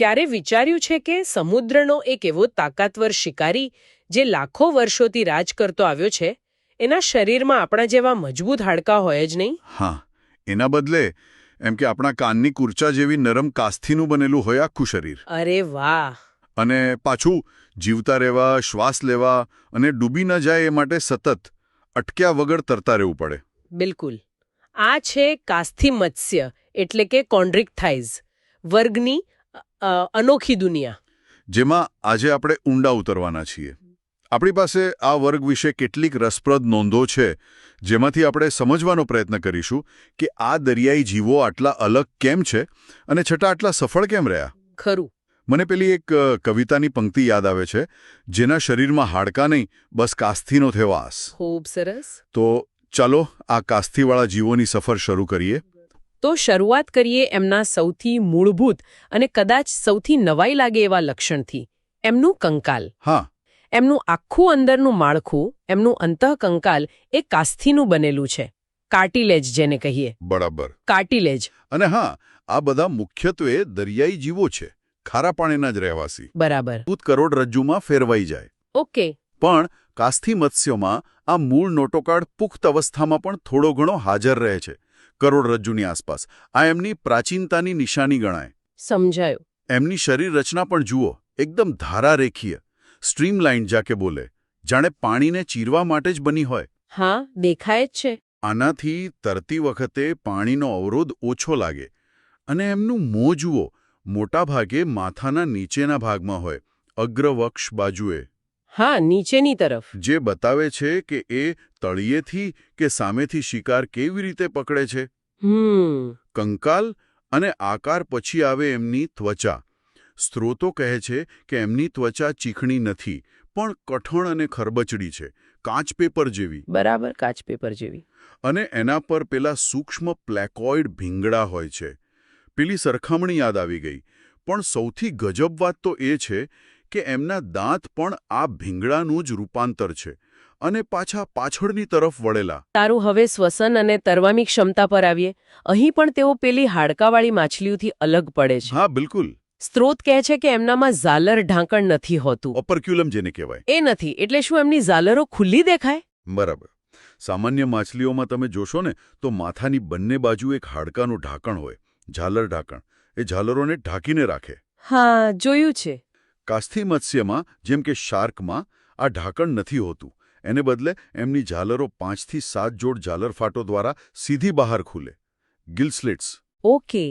ક્યારે વિચાર્યું છે કે સમુદ્રનો એક એવો તાકાતવર શિકારી જે લાખો વર્ષોથી રાજ કરતો આવ્યો છે એના શરીરમાં આપણા જેવા મજબૂત હાડકાં હોય જ નહીં? હા એના બદલે એમ કે આપણા કાનની કુર્ચા જેવી નરમ કાસ્થીનું બનેલું હોય આખું શરીર. અરે વાહ! અને પાછું જીવતા રહેવા શ્વાસ લેવા અને ડૂબી ન જાય એ માટે સતત અટક્યા વગર તરતા રહેવું પડે. બિલકુલ. આ છે કાસ્થી મત્સ્ય એટલે કે કોન્ડ્રિક થાઇઝ વર્ગની અનોખી દુનિયા. જેમાં આજે આપણે ઊંડા ઉતરવાના છીએ. આપણી પાસે આ વર્ગ વિશે કેટલીક રસપ્રદ નોંધો છે જેમાંથી આપણે સમજવાનો પ્રયત્ન કરીશું કે આ દરિયાઈ જીવો આટલા અલગ કેમ છે અને છતાં આટલા સફળ કેમ રહ્યા? ખરું. મને પેલી એક કવિતાની પંક્તિ યાદ આવે છે જેના શરીરમાં હાડકાં નહીં બસ કાસ્થીનો થયો આસ. ખૂબ સરસ. તો ચાલો આ કાસ્થીવાળા જીવોની સફર શરૂ કરીએ. તો શરૂઆત કરીએ એમના સૌથી મૂળભૂત અને કદાચ સૌથી નવાઈ લાગે એવા લક્ષણથી. એમનું કંકાલ. હા. એમનું આખું અંદરનું માળખું એમનું અંતઃકંકાલ એ કાસ્થીનું બનેલું છે. કાર્ટિલેજ જેને કહીએ. બરાબર. કાર્ટિલેજ. અને હા આ બધા મુખ્યત્વે દરિયાઈ જીવો છે ખારા પાણીના જ રહેવાસી. બરાબર. ભૂત કરોડરજ્જુમાં ફેરવાઈ જાય. ઓકે. પણ કાસ્થી મત્સ્યોમાં આ મૂળ નોટોકાળ પુખ્ત અવસ્થામાં પણ થોડો ઘણો હાજર રહે છે. કરોડરજ્જુની આસપાસ. આ એમની પ્રાચીનતાની નિશાની ગણાય. સમજાયું. એમની શરીર રચના પણ જુઓ એકદમ ધારારેખીય સ્ટ્રીમલાઇન જાકે બોલે જાણે પાણીને ચીરવા માટે જ બની હોય. હા દેખાય જ છે. આનાથી તરતી વખતે પાણીનો અવરોધ ઓછો લાગે. અને એમનું મોં જુઓ મોટાભાગે માથાના નીચેના ભાગમાં હોય અગ્રવક્ષ બાજુએ. હા નીચેની તરફ. જે બતાવે છે કે એ તળિયેથી કે સામેથી શિકાર કેવી રીતે પકડે છે? કંકાલ અને આકાર પછી આવે એમની ત્વચા. સ્ત્રોતો કહે છે કે એમની ત્વચા ચીકણી નથી પણ કઠણ અને ખરબચડી છે કાચ પેપર જેવી. બરાબર કાચ પેપર જેવી. અને એના પર પેલા સૂક્ષ્મ પ્લેકોઇડ ભીંગડા હોય છે. પેલી સરખામણી યાદ આવી ગઈ પણ સૌથી ગજબ વાત તો એ છે કે એમના દાંત પણ આ ભીંગડાનું જ રૂપાંતર છે અને પાછા પાછળની તરફ વળેલા. તારું હવે શ્વસન અને તરવાની ક્ષમતા પર આવીએ. અહીં પણ તેઓ પેલી હાડકાવાળી માછલીઓથી અલગ પડે છે. હા બિલકુલ. સ્ત્રોત કહે છે કે એમનામાં ઝાલર ઢાંકણ નથી હોતું. ઓપરક્યુલમ જેને કહેવાય. એ નથી એટલે શું એમની ઝાલરો ખુલ્લી દેખાય? બરાબર. સામાન્ય માછલીઓમાં તમે જોશો ને તો માથાની બંને બાજુ એક હાડકાનું ઢાંકણ હોય. ઝાલર ઢાંકણ. એ ઝાલરોને ઢાંકીને રાખે. હા જોયું છે. કાસ્થી મત્સ્યમાં જેમ કે શાર્કમાં આ ઢાંકણ નથી હોતું. એને બદલે એમની ઝાલરો પાંચથી સાત જોડ ઝાલર ફાટો દ્વારા સીધી બહાર ખુલે. ગિલ્સલેટ્સ ઓકે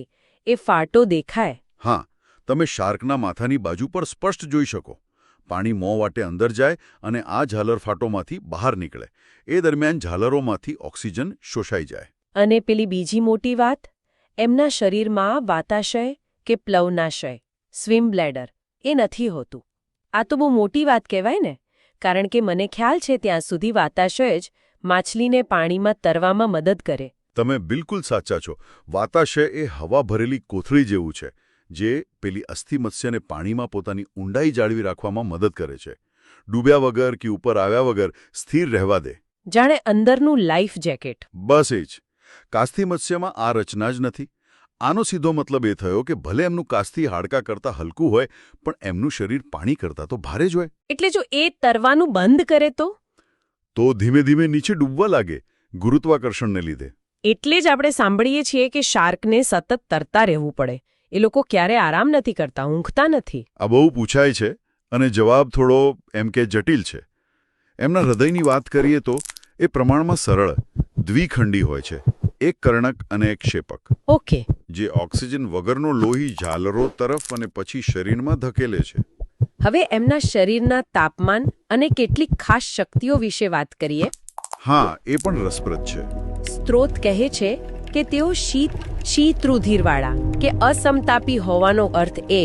એ ફાટો દેખાય. હા તમે શાર્કના માથાની બાજુ પર સ્પષ્ટ જોઈ શકો. પાણી મોં વાટે અંદર જાય અને આ ઝાલર ફાટોમાંથી બહાર નીકળે. એ દરમિયાન ઝાલરોમાંથી ઓક્સિજન શોષાઈ જાય. અને પેલી બીજી મોટી વાત? એમના શરીરમાં વાતાશય કે પ્લવનાશય? Swim bladder. એ નથી હોતું. આ તો બહુ મોટી વાત કહેવાય ને કારણ કે મને ખ્યાલ છે ત્યાં સુધી વાતાશય જ માછલીને પાણીમાં તરવામાં મદદ કરે. તમે બિલકુલ સાચા છો. વાતાશય એ હવા ભરેલી કોથળી જેવું છે જે પેલી અસ્થિ મત્સ્યને પાણીમાં પોતાની ઊંડાઈ જાળવી રાખવામાં મદદ કરે છે. ડૂબ્યા વગર કે ઉપર આવ્યા વગર સ્થિર રહેવા દે. જાણે અંદરનું લાઈફ જેકેટ. બસ એ જ. કાસ્થિ મત્સ્યમાં આ રચના જ નથી. આનો સીધો મતલબ એ થયો કે ભલે એમનું કાસ્થી હાડકા કરતાં હલકું હોય પણ એમનું શરીર પાણી કરતાં તો ભારે જ હોય. એટલે જો એ તરવાનું બંધ કરે તો? તો ધીમે ધીમે નીચે ડૂબવા લાગે ગુરુત્વાકર્ષણને લીધે. એટલે જ આપણે સાંભળીએ છીએ કે શાર્કને સતત તરતા રહેવું પડે. એ લોકો ક્યારે આરામ નથી કરતા ઊંઘતા નથી. આ બહુ પૂછાય છે અને જવાબ થોડો એમ કે જટિલ છે. એમના હૃદયની વાત કરીએ તો એ પ્રમાણમાં સરળ દ્વિખંડી હોય છે. એક કર્ણક અને એક ક્ષેપક ઓકે. જે ઓક્સિજન વગરનો લોહી ઝાલરો તરફ અને પછી શરીરમાં ધકેલે છે. હવે એમના શરીરના તાપમાન અને કેટલીક ખાસ શક્તિઓ વિશે વાત કરીએ. હા એ પણ રસપ્રદ છે. સ્ત્રોત કહે છે કે તેઓ શીત શીત રુધિરવાળા કે અસમતાપી હોવાનો અર્થ એ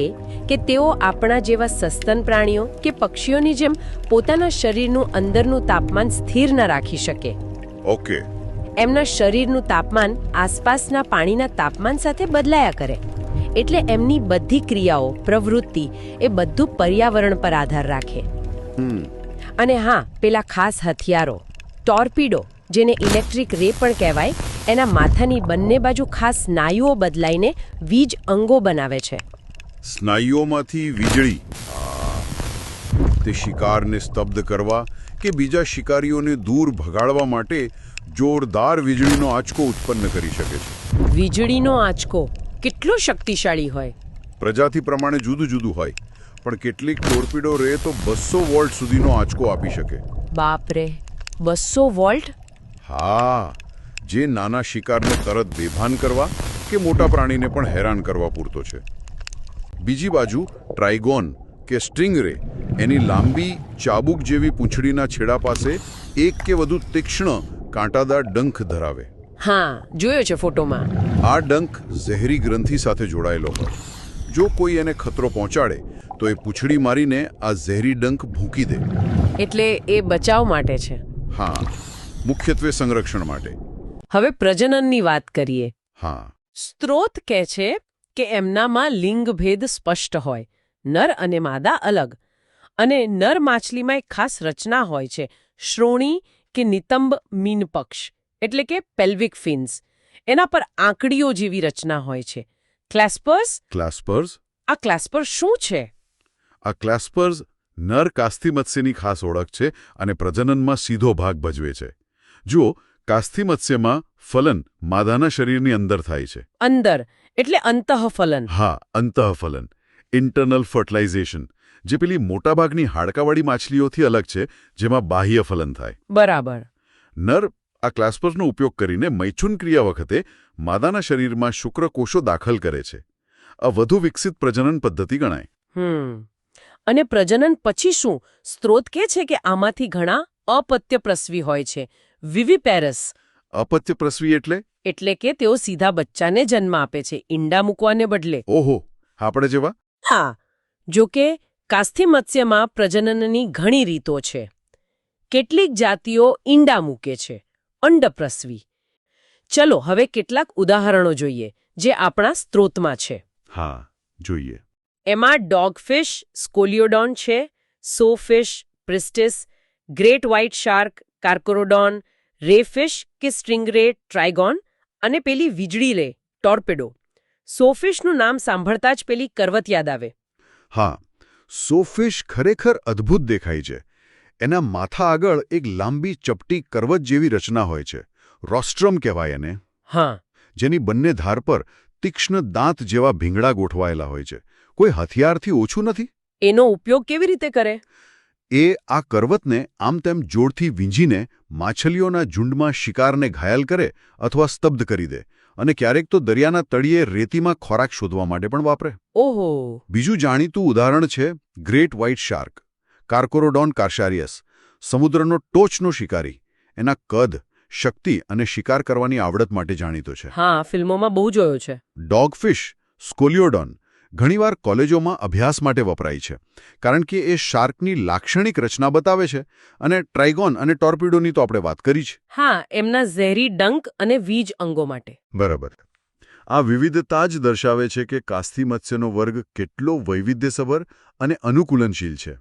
કે તેઓ આપણા જેવા સસ્તન પ્રાણીઓ કે પક્ષીઓની જેમ પોતાના શરીરનું અંદરનું તાપમાન સ્થિર ન રાખી શકે. ઓકે. એમના શરીરનું તાપમાન આસપાસના પાણીના તાપમાન સાથે બદલાયા કરે. એટલે એમની બધી ક્રિયાઓ પ્રવૃત્તિ એ બધું પર્યાવરણ પર આધાર રાખે. અને હા પેલા ખાસ હથિયારો ટોર્પિડો જેને ઇલેક્ટ્રિક રે પણ કહેવાય એના માથાની બંને બાજુ ખાસ સ્નાયુઓ બદલાઈને વીજ અંગો બનાવે છે. સ્નાયુઓમાંથી વીજળી. તે શિકારને સ્તબ્ધ કરવા કે બીજા શિકારીઓને દૂર ભગાડવા માટે જોરદાર વીજળીનો આંચકો ઉત્પન્ન કરી શકે છે. વીજળીનો આંચકો કેટલો શક્તિશાળી હોય? પ્રજાતિ પ્રમાણે જુદું જુદું હોય પણ કેટલીક ટોર્પિડો રે તો બસો વોલ્ટ સુધીનો આંચકો આપી શકે. બાપરે બસો વોલ્ટ? હા જે નાના શિકારને તરત બેભાન કરવા કે મોટા પ્રાણીને પણ હેરાન કરવા પૂરતો છે. બીજી બાજુ ટ્રાઇગોન કે સ્ટ્રિંગરે એની લાંબી ચાબુક જેવી પૂંછડીના છેડા પાસે એક કે વધુ તીક્ષ્ણ કાંટાદાર ડંખ ધરાવે. હા જોયો છે ફોટોમાં. આ ડંખ ઝેરી ગ્રંથિ સાથે જોડાયેલો હોય. જો કોઈ એને ખતરો પહોંચાડે તો એ પૂંછડી મારીને આ ઝેરી ડંખ ભૂંકી દે. એટલે એ બચાવ માટે છે. હા મુખ્યત્વે સંરક્ષણ માટે. હવે પ્રજનનની વાત કરીએ. હા. સ્ત્રોત કહે છે કે એમનામાં લિંગભેદ સ્પષ્ટ હોય. નર અને માદા અલગ. અને નર માછલીમાં એક ખાસ રચના હોય છે. શ્રોણી કે નિતંબ મીનપક્ષ એટલે કે પેલ્વિક ફિન્સ એના પર આંકડીઓ જેવી રચના હોય છે. ક્લેસ્પર્સ ક્લાસ્પર્સ આ ક્લેસ્પર્સ શું છે? આ ક્લેસ્પર્સ નર કાસ્થિમત્સ્યની ખાસ ઓળખ છે અને પ્રજનનમાં સીધો ભાગ ભજવે છે. જુઓ કાસ્થિમત્સ્યમાં ફલન માદાના શરીરની અંદર થાય છે. અંદર એટલે અંતઃફલન. હા અંતઃફલન. ઇન્ટરનલ ફર્ટિલાઇઝેશન જે પેલી મોટાભાગની હાડકાવાળી માછલીઓથી અલગ છે જેમાં બાહ્ય ફલન થાય. બરાબર. નર આ ક્લાસ્પર્સનો ઉપયોગ કરીને મૈથુન ક્રિયા વખતે માદાના શરીરમાં શુક્રકોષો દાખલ કરે છે. આ વધુ વિકસિત પ્રજનન પદ્ધતિ ગણાય. અને પ્રજનન પછી શું? સ્ત્રોત કે છે કે આમાંથી ઘણા અપત્ય પ્રસવી હોય છે? વિવિપેરસ. અપત્ય પ્રસવી એટલે? એટલે કે તેઓ સીધા બચ્ચાને જન્મ આપે છે ઈંડા મૂકવાને બદલે. ઓહો આપણે જેવા? હા. જો કે કાસ્થિમત્સ્યમાં પ્રજનનની ઘણી રીતો છે. કેટલીક જાતિઓ ઈંડા મૂકે છે. અંડપ્રસવી. ચલો હવે કેટલાક ઉદાહરણો જોઈએ જે આપણા સ્ત્રોતમાં છે. હા જોઈએ. એમાં ડોગફિશ સ્કોલિયોડોન છે sawfish Pristis great white shark Carcharodon rayfish કે સ્ટ્રિંગરે ટ્રાઇગોન અને પેલી વીજળી રે ટોર્પેડો. સોફિશનું નામ સાંભળતા જ પેલી કરવત યાદ આવે. હા સોફિશ ખરેખર અદ્ભુત દેખાય છે. એના માથા આગળ એક લાંબી ચપટી કરવત જેવી રચના હોય છે. રોસ્ટ્રમ કહેવાય એને. હા. જેની બંને ધાર પર તીક્ષ્ણ દાંત જેવા ભીંગડા ગોઠવાયેલા હોય છે. કોઈ હથિયારથી ઓછું નથી? એનો ઉપયોગ કેવી રીતે કરે? એ આ કરવતને આમ તેમ જોરથી વીંજીને માછલીઓના ઝુંડમાં શિકારને ઘાયલ કરે અથવા સ્તબ્ધ કરી દે. અને ક્યારેક તો દરિયાના તળિયે રેતીમાં ખોરાક શોધવા માટે પણ વાપરે. ઓહો. બીજું જાણીતું ઉદાહરણ છે great white shark Carcharodon carcharias સમુદ્રનો ટોચનો શિકારી. એના કદ શક્તિ અને શિકાર કરવાની આવડત માટે જાણીતો છે. હા ફિલ્મોમાં બહુ જોયો છે. ડોગફિશ સ્કોલિયોડોન ઘણીવાર કોલેજોમાં અભ્યાસ માટે વપરાય છે કારણ કે એ શાર્કની લાક્ષણિક રચના બતાવે છે અને ટ્રાઇગોન અને ટોર્પિડોની તો આપણે વાત કરી છે હા એમના ઝેરી ડંક અને વીજ અંગો માટે. બરાબર. આ વિવિધતા જ દર્શાવે છે કે કાસ્થી મત્સ્યનો વર્ગ કેટલો વૈવિધ્યસભર અને અનુકૂલનશીલ છે.